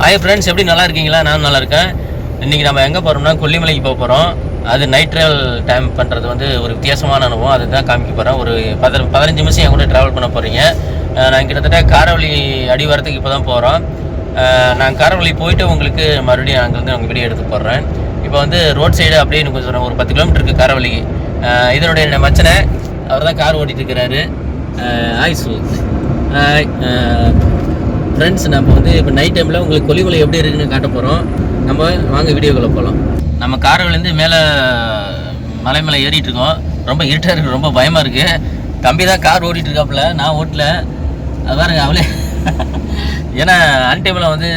Hi friends எப்படி நல்லா இருக்கீங்களா? நான் நல்லா இருக்கேன். இன்றைக்கி நம்ம எங்கே போகிறோம்னா கொல்லிமலைக்கு போக போகிறோம் அது நைட் ட்ராவல் டைம் பண்ணுறது வந்து ஒரு வித்தியாசமான அனுபவம். அதுதான் காமிக்க போகிறேன் ஒரு பத பதினஞ்சு நிமிஷம் என் கூட ட்ராவல் பண்ண போகிறீங்க நான் கிட்டத்தட்ட காரவழி அடிவாரத்துக்கு இப்போ தான் போகிறோம் நான் காரவழி போயிட்டு உங்களுக்கு மறுபடியும் அங்கேருந்து உங்கள் வீடியோ எடுத்து போடுறேன். இப்போ வந்து ரோட் சைடு அப்படியே எனக்கு கொஞ்சம் ஒரு பத்து கிலோமீட்டர் இருக்குது காரவழிக்கு இதனுடைய மச்சனை அவர் தான் கார் ஓட்டிகிட்டு இருக்கிறாரு. ஆய் சு ஃப்ரெண்ட்ஸ் நம்ம வந்து இப்போ நைட் டைமில் உங்களுக்கு கொல்லிமலை எப்படி இருக்குன்னு காட்ட போகிறோம் நம்ம வாங்க வீடியோக்குள்ளே போகலாம் நம்ம காரவிலேருந்து மேலே மலை மேலே ஏறிட்டு இருக்கோம். ரொம்ப இருட்டாக இருக்குது ரொம்ப பயமாக இருக்குது தம்பி தான் கார் ஓட்டிகிட்டு இருக்காப்புல நான் ஓட்டல. அது பாருங்க அவளே. ஏன்னா அன் டைமில் வந்து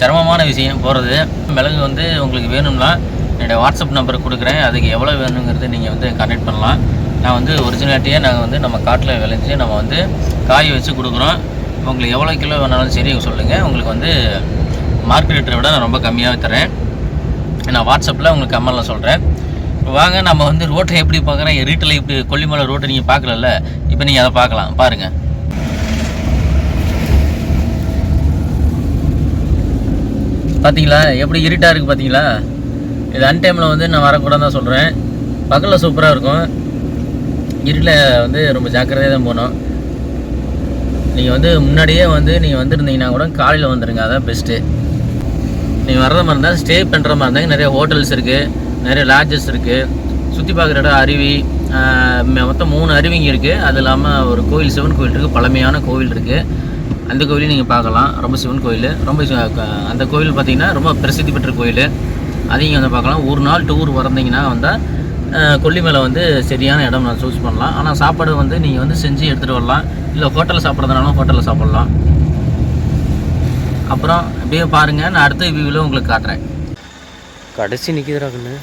சிரமமான விஷயம் போகிறது மிளகு வந்து உங்களுக்கு வேணும்னா என்னுடைய வாட்ஸ்அப் நம்பர் கொடுக்குறேன். அதுக்கு எவ்வளோ வேணுங்கிறது நீங்கள் வந்து கான்டாக்ட் பண்ணலாம். நான் வந்து ஒரிஜினாலிட்டியாக நாங்கள் வந்து நம்ம காட்டில் விளைஞ்சி நம்ம வந்து காய வச்சு கொடுக்குறோம். உங்களுக்கு எவ்வளோ கிலோ வேணாலும் சரி சொல்லுங்கள் உங்களுக்கு வந்து மார்க்கெட் ரேட்டை விட நான் ரொம்ப கம்மியாக தரேன். நான் வாட்ஸ்அப்பில் உங்களுக்கு கம்மலில் சொல்கிறேன் வாங்க நம்ம வந்து ரோட்டை எப்படி பார்க்குறேன் ரீட்டில் இப்படி கொல்லிமலை ரோட்டை நீங்கள் பார்க்கலல்ல இப்போ நீங்கள் அதை பார்க்கலாம். பாருங்கள் பார்த்தீங்களா எப்படி இருட்டாக இருக்குது பார்த்தீங்களா இது அன்டைமில் வந்து நான் வரக்கூடாது தான் சொல்கிறேன் பகலில் சூப்பராக இருக்கும். இருட்டில் வந்து ரொம்ப ஜாக்கிரதையாக தான் போகணும். நீங்கள் வந்து முன்னாடியே வந்து நீங்கள் வந்துருந்தீங்கன்னா கூட காலையில் வந்துடுங்க அதான் பெஸ்ட்டு நீங்கள் வர்ற மாதிரி இருந்தால் ஸ்டே பண்ணுற மாதிரி இருந்தாங்க நிறைய ஹோட்டல்ஸ் இருக்குது நிறைய லாட்ஜஸ் இருக்குது சுற்றி பார்க்குற இடம் அருவி மொத்தம் மூணு அருவிங்க இருக்குது அது இல்லாமல் ஒரு கோயில் சிவன் கோயில் இருக்குது பழமையான கோவில் இருக்குது அந்த கோயிலையும் நீங்கள் பார்க்கலாம். ரொம்ப சிவன் கோயில் ரொம்ப அந்த கோயில் பார்த்தீங்கன்னா ரொம்ப பிரசித்தி பெற்ற கோயில் அதையும் வந்து பார்க்கலாம். ஒரு நாள் டூர் வந்தீங்கன்னா வந்தால் கொல்லிமலை வந்து சரியான இடம் நான் சூஸ் பண்ணலாம். ஆனால் சாப்பாடு வந்து நீங்கள் வந்து செஞ்சு எடுத்துகிட்டு வரலாம். இல்லை ஹோட்டலில் சாப்பிட்றதுனாலும் ஹோட்டலில் சாப்பிட்லாம். அப்புறம் அப்படியே பாருங்கள் நான் அடுத்த வியூவில் உங்களுக்கு காட்டுறேன். கடைசி நிற்கிதுரா கண்ணு.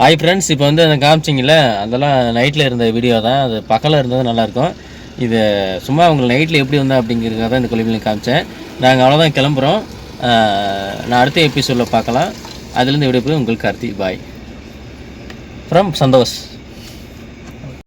ஹாய் ஃப்ரெண்ட்ஸ் இப்போ வந்து அந்த காமிச்சிங்கல்ல அதெல்லாம் நைட்டில் இருந்த வீடியோ தான். அது பக்கத்தில் இருந்தது நல்லாயிருக்கும் இது சும்மா உங்களுக்கு நைட்டில் எப்படி வந்தா அப்படிங்கிறதுக்காக தான் இந்த கொலிமையில காமிச்சேன். நாங்கள் அவ்வளோதான் கிளம்புறோம். நான் அடுத்த எபிசோடில் பார்க்கலாம். அதுலேருந்து எப்படி உங்களுக்கு கார்த்தி. Bye from Santhosh.